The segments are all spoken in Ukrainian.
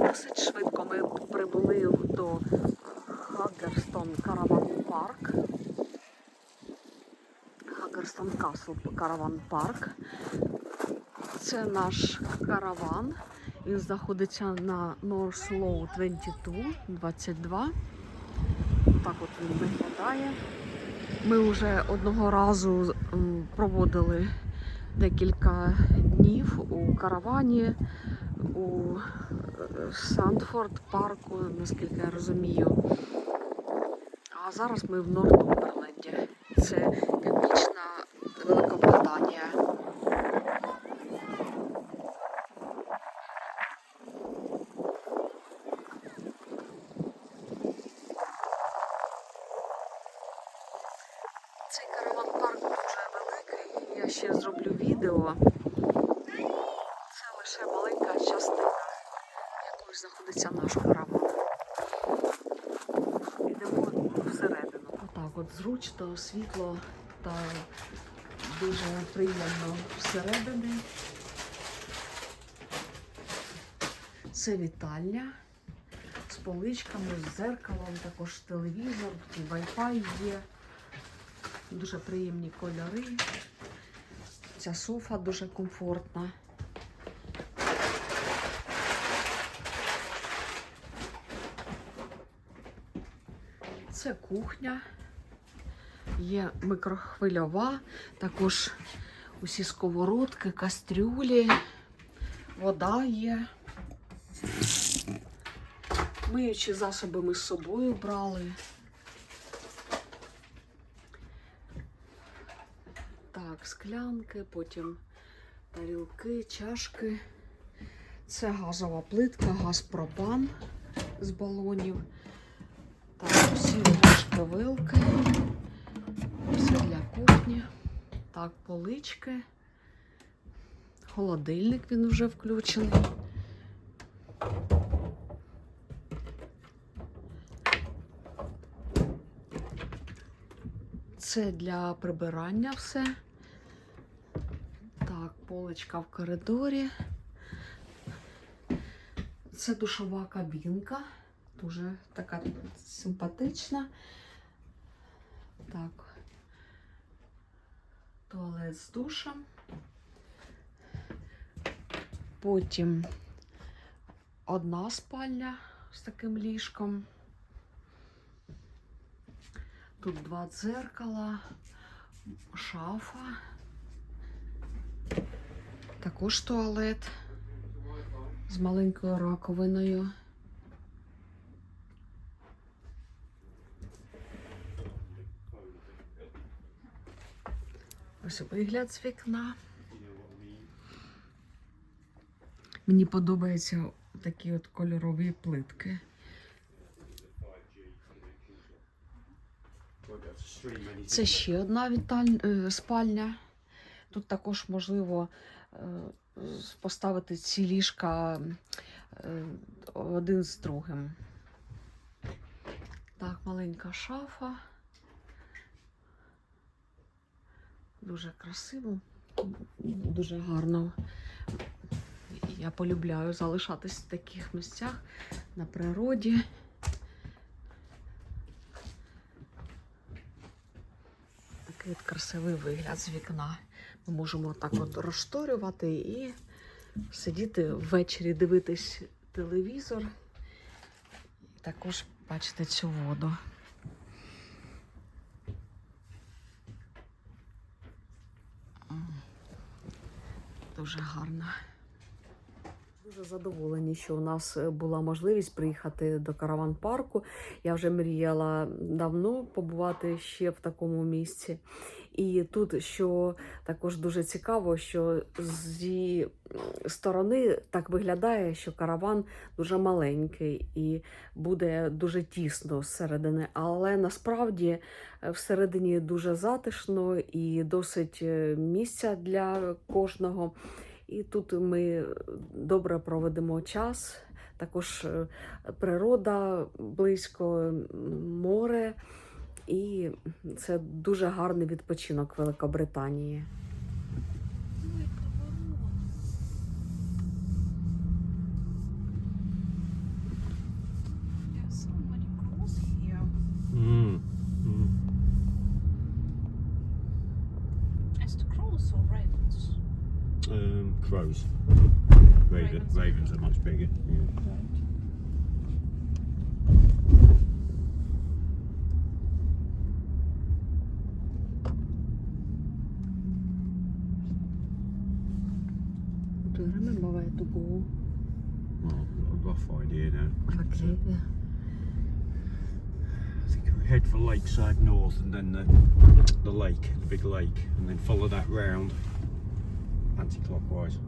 Досить швидко ми прибули до Хаггерстон Караван Парк. Хаггерстон Касл Караван Парк. Це наш караван. Він знаходиться на North Slow 22, 22. Так от він виглядає. Ми вже одного разу проводили декілька днів у каравані у Сандфорд парку, наскільки я розумію. А зараз ми в Нортумберленді. Це північна Великобританія. Цей караван парк дуже великий. Я ще зроблю відео. Це лише маленька частина, якою знаходиться наш караван. Йдемо всередину. Отак от зручно, світло та дуже приємно всередині. Це вітальня з поличками, з зеркалом, також телевізор, Wi-Fi є. Дуже приємні кольори. Ця софа дуже комфортна. Це кухня. Є микрохвильова, також усі сковородки, кастрюлі, вода є. Миючі засоби ми з собою брали. Так, склянки, потім тарілки, чашки. Це газова плитка, газ пропан з балонів. Так, всі ложки вилки. Все для кухні. Так, полички. Холодильник він вже включений. Це для прибирання все. Так, поличка в коридорі. Це душова кабінка. Дуже така симпатична. Так. Туалет з душем. Потім одна спальня з таким ліжком. Тут два дзеркала, шафа, також туалет з маленькою раковиною. Ось вигляд з вікна. Мені подобаються такі от кольорові плитки. Це ще одна віталь... е, спальня. Тут також можливо е, поставити ці ліжка е, один з другим. Так, маленька шафа. Дуже красиво, дуже гарно. Я полюбляю залишатись в таких місцях на природі. Такий от красивий вигляд з вікна. Ми можемо так от розшторювати і сидіти ввечері, дивитись телевізор. І також бачити цю воду. Дуже гарно. Дуже задоволені, що у нас е, була можливість приїхати до караван парку. Я вже мріяла давно побувати ще в такому місці. І тут, що також дуже цікаво, що зі сторони так виглядає, що караван дуже маленький і буде дуже тісно зсередини. Але насправді е, всередині дуже затишно і досить е, місця для кожного. І тут ми добре проведемо час. Також е, природа близько, море, і це дуже гарний відпочинок Великобританії. Um, crows. Ravens. Ravens are much bigger. Yeah. Right. Rough idea now. Okay. yeah. I think we head for Lakeside North and then the, the lake, the big lake, and then follow that round anti-clockwise.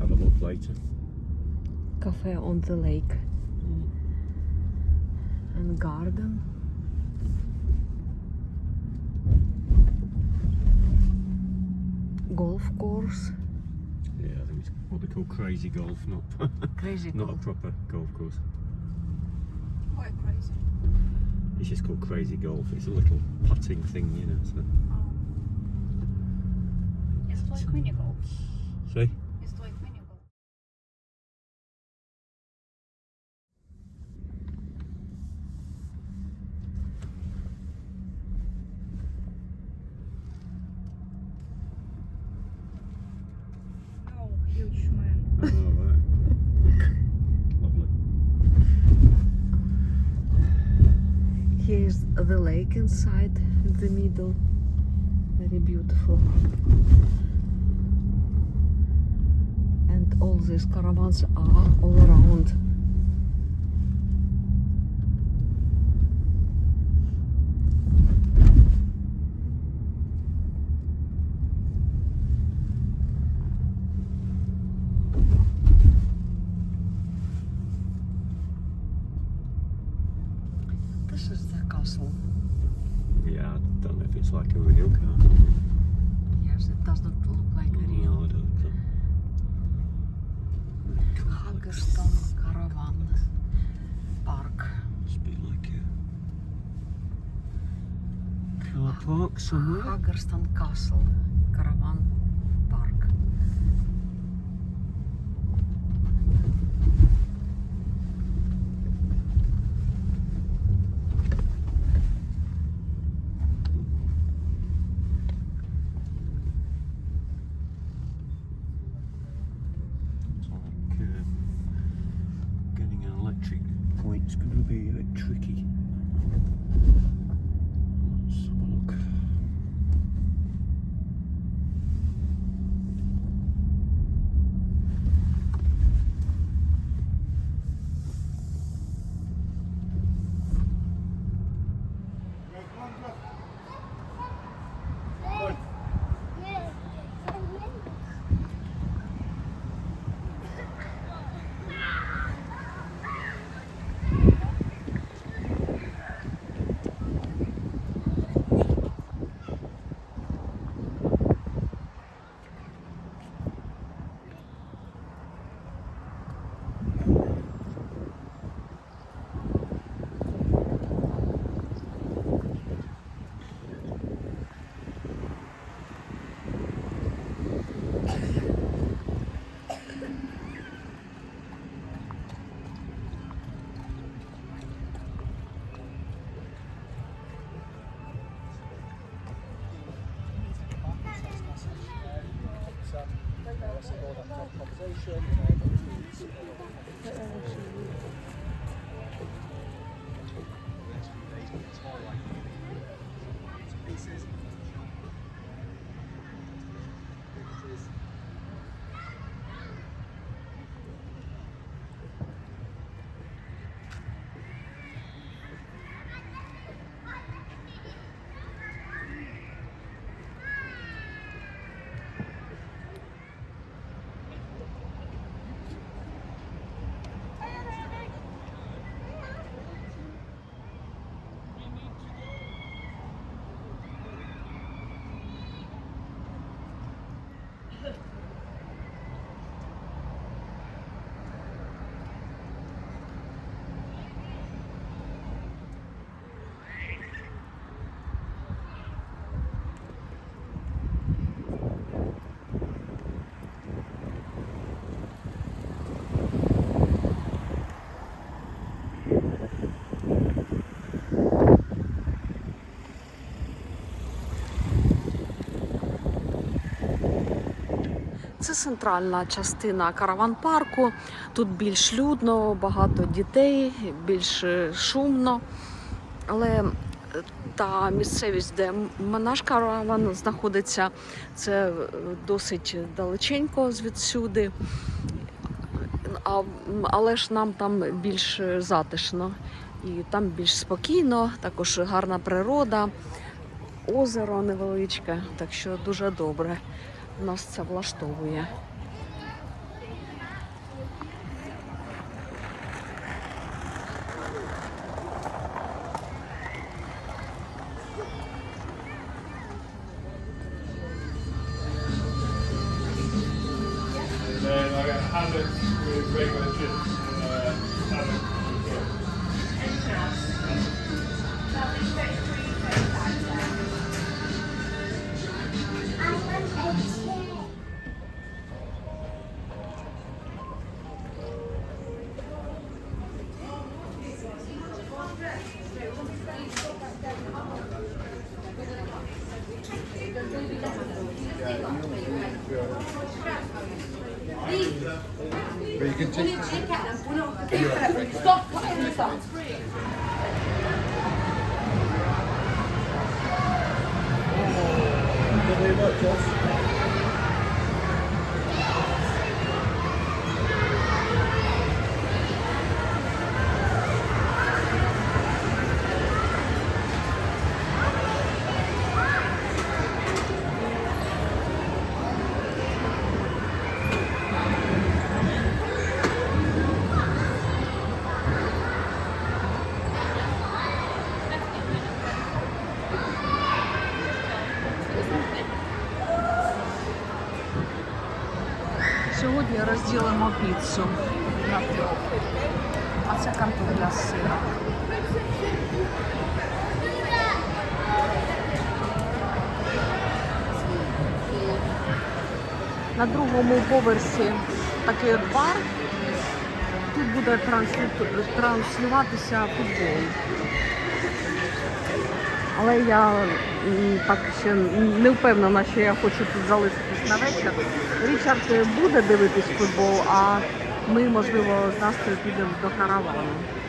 Have a look later. Cafe on the lake. Mm. And garden. Golf course. Yeah, I think it's what they call crazy golf, not Crazy not a proper golf course. Quite crazy. It's just called crazy golf. It's a little putting thing, you know. So. Oh. Is it like mini golf? See? The lake inside in the middle. Very beautiful. And all these caravans are all around. This is the castle. Yeah, I don't know if it's like a real car. Yes, it does not look like a No, real I don't think so. Hagerstown Caravan Park. Must be like a car park somewhere. Hagerstown Castle Caravan Park. It's like uh, getting an electric point's going to be a bit tricky. taxes Це центральна частина караван-парку. Тут більш людно, багато дітей, більш е, шумно. Але е, та місцевість, де наш караван знаходиться, це е, досить далеченько звідсюди. А, але ж нам там більш затишно і там більш спокійно, також гарна природа, озеро невеличке, так що дуже добре. Нас це влаштовує. But you can take. Stop cutting this. Thank you very much, Josh. На трьох. А це картопля з сиром. На другому поверсі такий от бар. Тут буде транслюватися футбол. Але я так ще не впевнена, що я хочу тут залишитись на вечір. Річард буде дивитись футбол, а ми, можливо, з Настею підемо до каравану.